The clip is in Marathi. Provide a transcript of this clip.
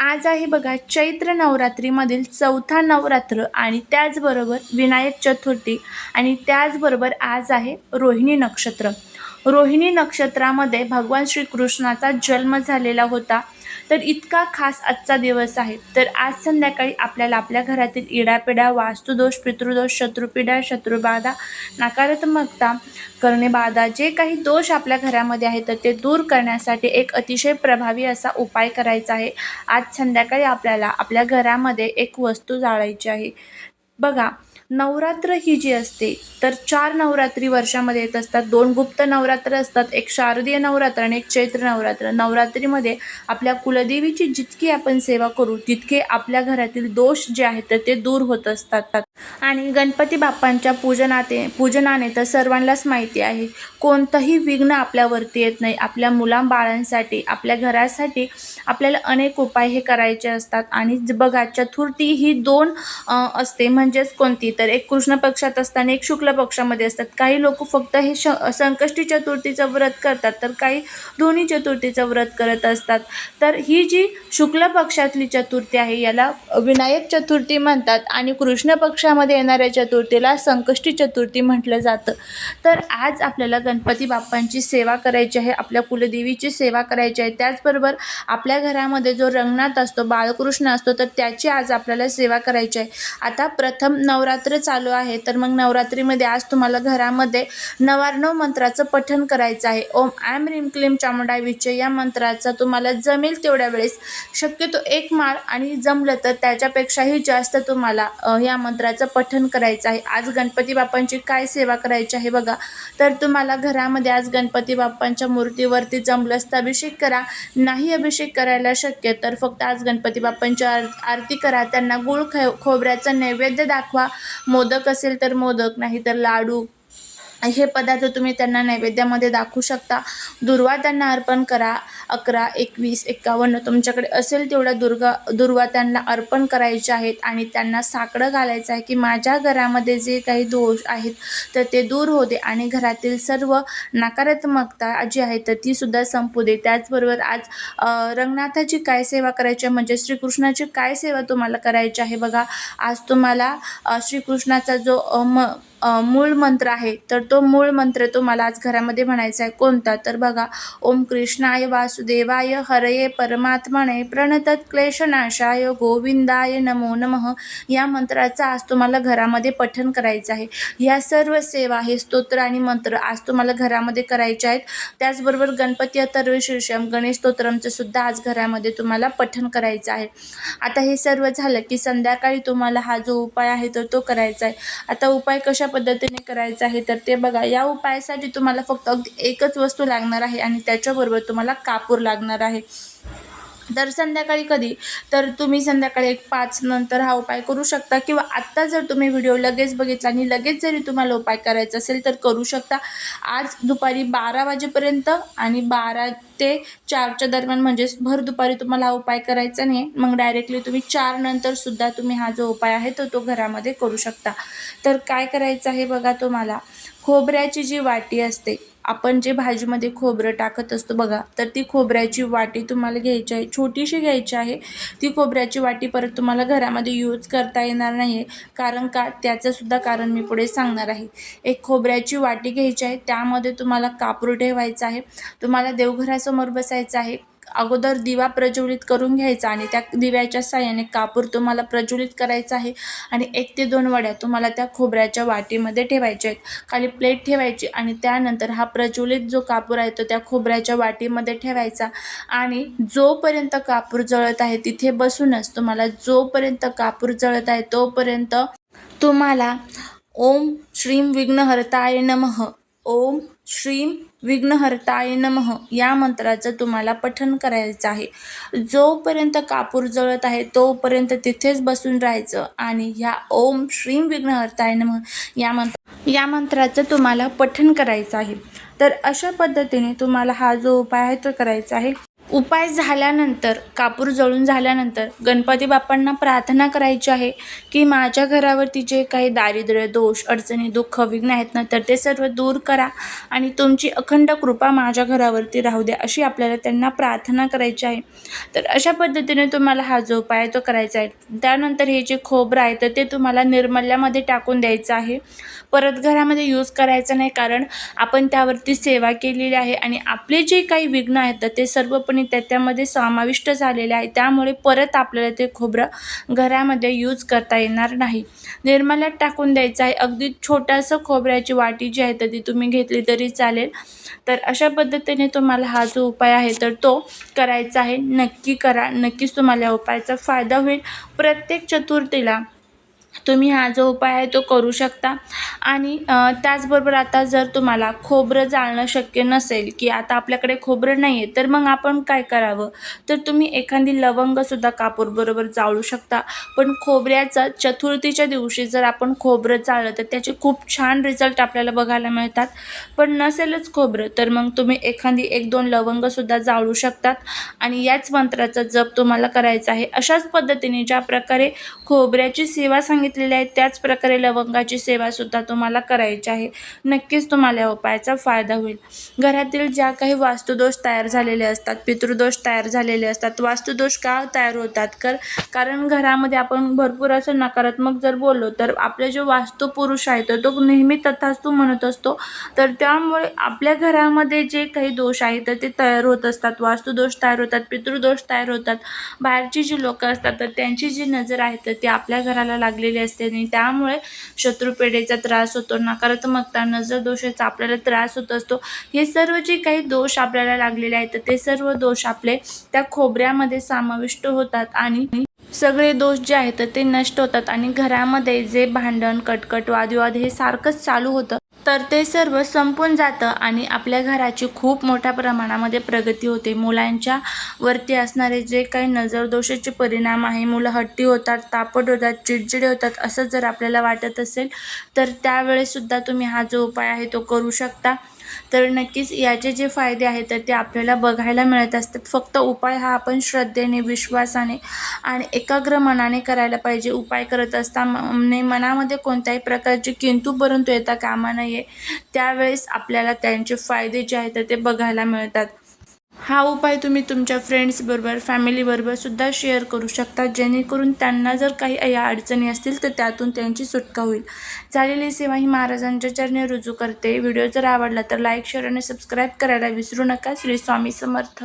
आज आहे बघा चैत्र नवरात्रीमधील चौथा नवरात्र आणि त्याचबरोबर विनायक चतुर्थी आणि त्याचबरोबर आज आहे रोहिणी नक्षत्र. रोहिणी नक्षत्रामध्ये भगवान श्रीकृष्णाचा जन्म झालेला होता. तर इतका खास आजचा दिवस आहे. तर आज संध्याकाळी आपल्याला आपल्या घरातील इडापिडा वास्तुदोष पितृदोष शत्रुपिडा शत्रुबाधा नकारात्मकता करणेबाधा जे काही दोष आपल्या घरामध्ये आहेत तर ते दूर करण्यासाठी एक अतिशय प्रभावी असा उपाय करायचा आहे. आज संध्याकाळी आपल्याला आपल्या घरामध्ये एक वस्तू जाळायची आहे. बघा नवरात्र ही जी असते तर चार नवरात्री वर्षामध्ये येत असतात. दोन गुप्त नवरात्र असतात एक शारदीय नवरात्र आणि एक चैत्र नवरात्र. नवरात्रीमध्ये आपल्या कुलदेवीची जितकी आपण सेवा करू तितके आपल्या घरातील दोष जे आहेत तर ते दूर होत असतात. आणि गणपती बाप्पांच्या पूजनाते पूजनाने तर सर्वांनाच माहिती आहे कोणतंही विघ्न आपल्यावरती येत नाही. आपल्या मुलांबाळांसाठी आपल्या घरासाठी आपल्याला अनेक उपाय हे करायचे असतात. आणि बघा चतुर्थी ही दोन असते. म्हणजेच कोणती? तर एक कृष्ण पक्षात असताना एक शुक्ल पक्षामध्ये असतात. काही लोक फक्त हे श संकष्टी चतुर्थीचं व्रत करतात तर काही दोन्ही चतुर्थीचं व्रत करत असतात. तर ही जी शुक्ल पक्षातली चतुर्थी आहे याला विनायक चतुर्थी म्हणतात आणि कृष्ण पक्षामध्ये येणाऱ्या चतुर्थीला संकष्टी चतुर्थी म्हटलं जातं. तर आज आपल्याला गणपती बाप्पांची सेवा करायची आहे आपल्या कुलदेवीची सेवा करायची आहे. त्याचबरोबर आपल्या घरामध्ये जो रंगनाथ असतो बाळकृष्ण असतो तर त्याची आज आपल्याला सेवा करायची आहे. आता प्रथम नवरात्र चालू आहे तर मग नवरात्रीमध्ये आज तुम्हाला घरामध्ये नवार्णव मंत्राचं पठण करायचं आहे. ओम ॲम रिम क्लीम चामुंडा विचे या मंत्राचा तुम्हाला जमेल तेवढ्या वेळेस. शक्यतो एक माळ आणि जमलं तर त्याच्यापेक्षाही जास्त तुम्हाला या मंत्राचं पठण करायचं आहे. आज गणपती बाप्पांची काय सेवा करायची आहे बघा. तर तुम्हाला घरामध्ये आज गणपती बाप्पांच्या मूर्तीवरती जमलंच तर अभिषेक करा. नाही अभिषेक करायला शक्य तर फक्त आज गणपती बाप्पांची आर आरती करा. त्यांना गुळ ख खोबऱ्याचं नैवेद्य दाखवा. मोदक असेल तर मोदक नाही तर लाडू. हे पदार्थ तुम्ही त्यांना नैवेद्यामध्ये दाखवू शकता. दुर्वा त्यांना अर्पण करा. अकरा एकवीस एकावन्न तुमच्याकडे असेल तेवढ्या दुर्गा दुर्वा त्यांना अर्पण करायचे आहेत आणि त्यांना साकडं घालायचं आहे की माझ्या घरामध्ये जे काही दोष आहेत तर ते दूर होते आणि घरातील सर्व नकारात्मकता जी आहे तर ती सुद्धा संपू दे. त्याचबरोबर आज रंगनाथाची काय सेवा करायची आहे म्हणजे श्रीकृष्णाची काय सेवा तुम्हाला करायची आहे बघा. आज तुम्हाला श्रीकृष्णाचा जो म मूळ मंत्र आहे. तर तो मूळ मंत्र तुम्हाला आज घरामध्ये म्हणायचा आहे. कोणता? तर बघा ओम कृष्णाय वासुदेवाय हरये परमात्मने प्रणतत क्लेशनाशाय गोविंदाय नमो नमः. या मंत्राचा आज तुम्हाला घरामध्ये पठन करायचं आहे. या सर्व सेवा हे स्तोत्र आणि मंत्र आज तुम्हाला घरामध्ये करायचे आहेत. त्याचबरोबर गणपती अथर्व शीर्षम गणेश स्तोत्रमचं सुद्धा आज घरामध्ये तुम्हाला पठन करायचं आहे. आता हे सर्व झालं की संध्याकाळी तुम्हाला हा जो उपाय आहे तर तो करायचा आहे. आता उपाय कशा पद्धतीने करायचं आहे तर ते बघा. या उपायासाठी तुम्हाला फक्त अगदी एकच वस्तू लागणार आहे आणि त्याच्याबरोबर तुम्हाला कापूर लागणार आहे. तर संध्याकाळी कधी तर तुम्ही संध्याकाळी एक पाच नंतर हा उपाय करू शकता. किंवा आत्ता जर तुम्ही व्हिडिओ लगेच बघितला आणि लगेच जरी तुम्हाला उपाय करायचा असेल तर करू शकता. आज दुपारी बारा वाजेपर्यंत आणि बारा ते चारच्या दरम्यान म्हणजेच भर दुपारी तुम्हाला हा उपाय करायचा नाही मग डायरेक्टली तुम्ही चार नंतर सुद्धा तुम्ही हा जो उपाय आहे तो तो घरामध्ये करू शकता. तर काय करायचं आहे बघा तुम्हाला? खोबऱ्याची जी वाटी असते आपण जे भाजीमध्ये खोबरं टाकत असतो बघा तर ती खोबऱ्याची वाटी तुम्हाला घ्यायची आहे. छोटीशी घ्यायची आहे. ती खोबऱ्याची वाटी परत तुम्हाला घरामध्ये यूज करता येणार नाही आहे कारण का? त्याचंसुद्धा कारण मी पुढे सांगणार आहे. एक खोबऱ्याची वाटी घ्यायची आहे. त्यामध्ये तुम्हाला कापूर ठेवायचं आहे. तुम्हाला देवघरासमोर बसायचं आहे. अगोदर दिवा प्रज्वलित करून घ्यायचा आणि त्या दिव्याच्या साह्याने कापूर तुम्हाला प्रज्वलित करायचा आहे आणि एक ते दोन वड्या तुम्हाला त्या खोबऱ्याच्या वाटीमध्ये ठेवायच्या आहेत. खाली प्लेट ठेवायची आणि त्यानंतर हा प्रज्वलित जो कापूर आहे तो त्या खोबऱ्याच्या वाटीमध्ये ठेवायचा आणि जोपर्यंत कापूर जळत आहे तिथे बसूनच तुम्हाला जोपर्यंत कापूर जळत आहे तोपर्यंत तुम्हाला ओम श्रीम विघ्नहर्ताय नमः. ओम श्री विघ्नहर्ताय नमः. या मंत्राचं तुम्हाला पठन करायचं आहे. जोपर्यंत कापूर जळत आहे तोपर्यंत तिथेच बसून राहायचं आणि ह्या ओम श्रीम विघ्नहर्ताय नमः या मंत्र या मंत्राचं तुम्हाला पठन करायचं आहे. तर अशा पद्धतीने तुम्हाला हा जो उपाय आहे तो करायचा आहे. उपाय झाल्यानंतर कापूर जळून झाल्यानंतर गणपती बाप्पांना प्रार्थना करायची आहे की माझ्या घरावरती जे काही दारिद्र्य दोष अडचणी दुःख विघ्न आहेत ना तर ते सर्व दूर करा आणि तुमची अखंड कृपा माझ्या घरावरती राहू द्या अशी आपल्याला त्यांना प्रार्थना करायची आहे. तर अशा पद्धतीने तुम्हाला हा जो उपाय आहे तो करायचा आहे. त्यानंतर हे जे खोबरं आहे तर ते तुम्हाला निर्मल्यामध्ये टाकून द्यायचं आहे. परत घरामध्ये यूज करायचं नाही कारण आपण त्यावरती सेवा केलेली आहे आणि आपले जे काही विघ्न आहेत तर ते आणि त्याच्यामध्ये समाविष्ट झालेले आहे त्यामुळे परत आपल्याला ते खोबरं घरामध्ये यूज करता येणार नाही. निर्मल्यात टाकून द्यायचं आहे. अगदी छोट्यासं खोबऱ्याची वाटी जी आहे तर ती तुम्ही घेतली तरी चालेल. तर अशा पद्धतीने तुम्हाला हा जो उपाय आहे तर तो करायचा आहे. नक्की करा. नक्कीच तुम्हाला या उपायाचा फायदा होईल. प्रत्येक चतुर्थीला तुम्ही हा जो उपाय आहे तो करू शकता. आणि त्याचबरोबर आता जर तुम्हाला खोबरं जाळणं शक्य नसेल की आता आपल्याकडे खोबरं नाही आहे तर मग आपण काय करावं? तर तुम्ही एखादी लवंगसुद्धा कापूरबरोबर जाळू शकता. पण खोबऱ्याचा चतुर्थीच्या दिवशी जर आपण खोबरं जाळलं तर त्याचे खूप छान रिझल्ट आपल्याला बघायला मिळतात. पण नसेलच खोबरं तर मग तुम्ही एखादी एक दोन लवंगसुद्धा जाळू शकतात. आणि याच मंत्राचा जप तुम्हाला करायचा आहे. अशाच पद्धतीने ज्या प्रकारे खोबऱ्याची सेवा सांगितलेले आहे त्याच प्रकारे लवंगाची सेवासुद्धा तुम्हाला करायची आहे. नक्कीच तुम्हाला या उपायाचा फायदा होईल. घरातील ज्या काही वास्तुदोष तयार झालेले असतात पितृदोष तयार झालेले असतात वास्तुदोष का तयार होतात? कर कारण घरामध्ये आपण भरपूर असं नकारात्मक जर बोललो तर आपले जो वास्तुपुरुष आहे तर तो नेहमी तथास्तू म्हणत असतो. तर त्यामुळे आपल्या घरामध्ये जे काही दोष आहेत तर ते तयार होत असतात. वास्तुदोष तयार होतात पितृदोष तयार होतात. बाहेरची जी लोकं असतात तर त्यांची जी नजर आहे तर ती आपल्या घराला लागली लागलेली असते आणि त्यामुळे शत्रुपेढेचा त्रास होतो नकारात्मकता नजर दोषाचा आपल्याला त्रास होत असतो. हे सर्व जे काही दोष आपल्याला लागलेले आहेत ते सर्व दोष आपले त्या खोबऱ्यामध्ये समाविष्ट होतात आणि सगळे दोष जे आहेत ते नष्ट होतात आणि घरामध्ये जे भांडण कटकट वादविवाद हे सारखंच चालू होतं. तर ते सर्व संपून जातं आणि आपल्या घराची खूप मोठ्या प्रमाणामध्ये प्रगती होते. मुलांच्या वरती असणारे जे काही नजरदोषाचे परिणाम आहे मुलं हट्टी होतात तापट होतात चिडचिडे होतात असं जर आपल्याला वाटत असेल तर त्यावेळेससुद्धा तुम्ही हा जो उपाय आहे तो करू शकता. तर नक्कीच याचे जे फायदे आहेत तर ते आपल्याला बघायला मिळत असतात. फक्त उपाय हा आपण श्रद्धेने विश्वासाने आणि एकाग्र मनाने करायला पाहिजे. उपाय करत असताना मनामध्ये कोणत्याही प्रकारचे किंतू परंतु येता कामा नये. त्यावेळेस आपल्याला त्यांचे फायदे जे आहेत ते बघायला मिळतात. हा उपाय तुम्ही तुमच्या फ्रेंड्सबरोबर फॅमिलीबरोबर सुद्धा शेअर करू शकता. जेणेकरून त्यांना जर काही या अडचणी असतील तर त्यातून त्यांची सुटका होईल. झालेली सेवा ही महाराजांच्या चरणी रुजू करते. व्हिडिओ जर आवडला तर लाईक शेअर आणि सबस्क्राईब करायला विसरू नका. श्री स्वामी समर्थ.